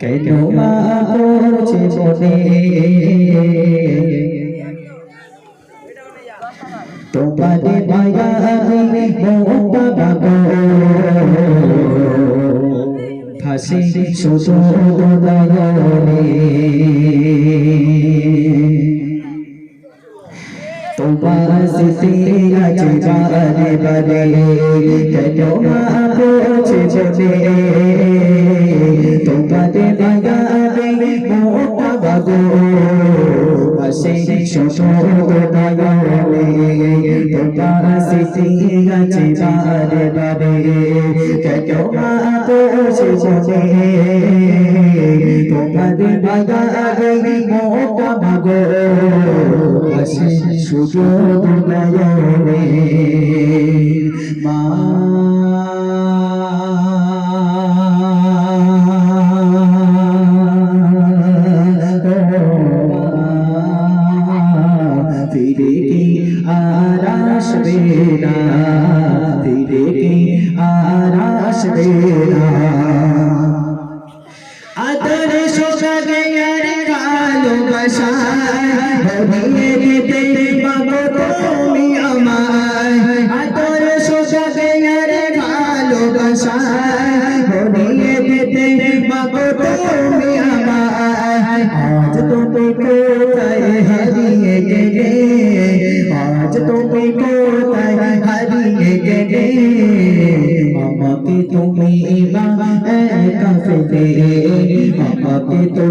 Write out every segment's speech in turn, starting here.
কেন করছে মনে তোমাদের মায়া আমি মোটা ফাঁসি শুধু দয়ালে বারে বারে কেন করছে মনে তোমাদের আমি মোটা বারে বারে কেন মা করছে মনে তোমাদের মায়া মোটা বাবা আসে সুযোগ ফিরে কি আর আসবে না ফিরে কি আর আসবে না আদরে সোনাগে আর ভালোবাসা ভরিয়ে দিতে পাবো তুমি আমায় আদরে সোনাগে আর ভালোবাসা ভরিয়ে দিতে পাবো তুমি আমায় আজ তুমি কোথায়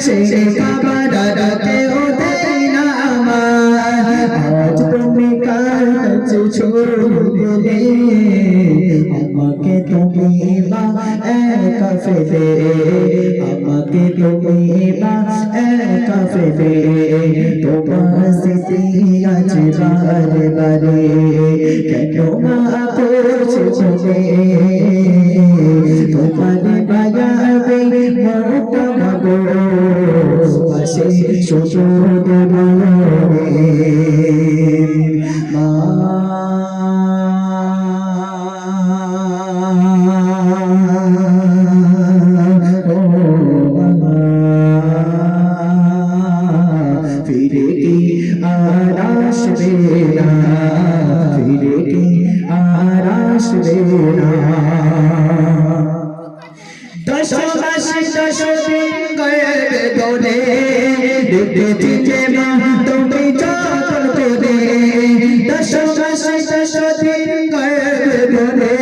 সেই খাবার আলোকে ওঠে না আমার আজ তুমি কার কাছে ছড়ে আমাকে তুমি মা একা ফেলে আমাকে তুমি মা একা ফেলে তোমার স্মৃতি আছে বারে বারে কেন শ্বশুর মা না দশ দশ দিন গয়ে দোলে দেখতে যে মা তুমি যতন করে দশ মাস দশ দিন দোলে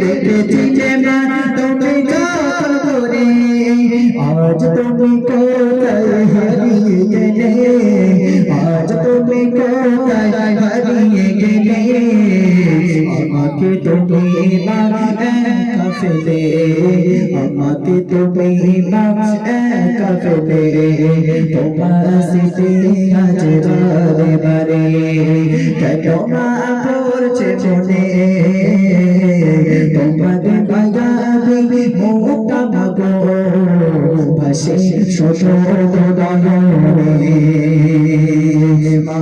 দেখতে যে মা তুমি যতন করে আজ তুমি কোথায় হারিয়ে গেলে আজ তুমি কোথায় হারিয়ে গেলে আমাকে তুমি মা একা ফেলে আমাকে তুমি মা একা ফেলে তোমার স্মৃতি আজ বারে বারে কেন মা পড়ছে মনে? মোটা ভাগো ভাসে ছোট দয়নে মা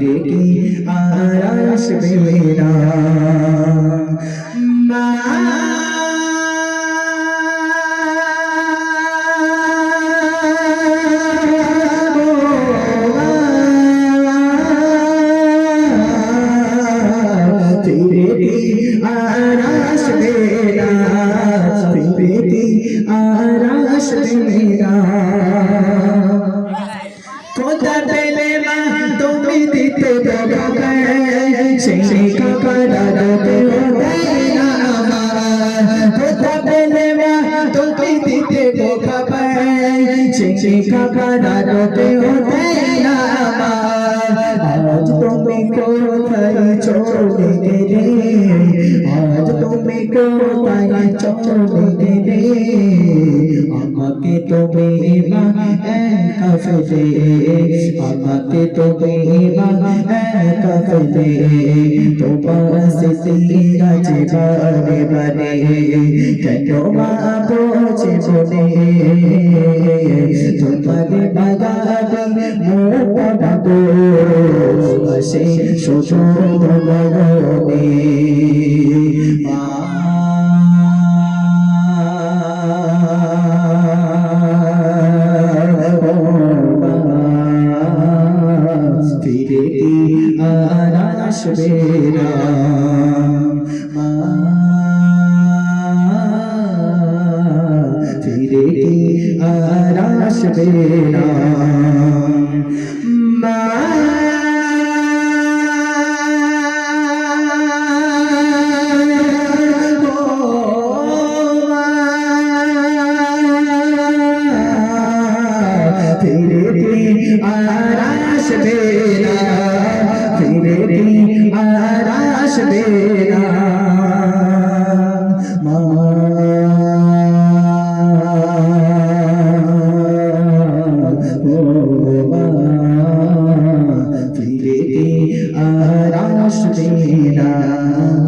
Biểu রবে না আমার আজ তুমি কোথায় চলে গেলে? আজ তুমি কোথায় চলে গেলে? মা, একা ফেলে আমাকে তুমি মা, একা তোমার স্মৃতি আছে বারে বারে। কেন মা বোঝে বলে তোমার বাগাবে মোটা ডাকো আসে শ্বশুর আসবে না মা ফিরে আর আসবে না না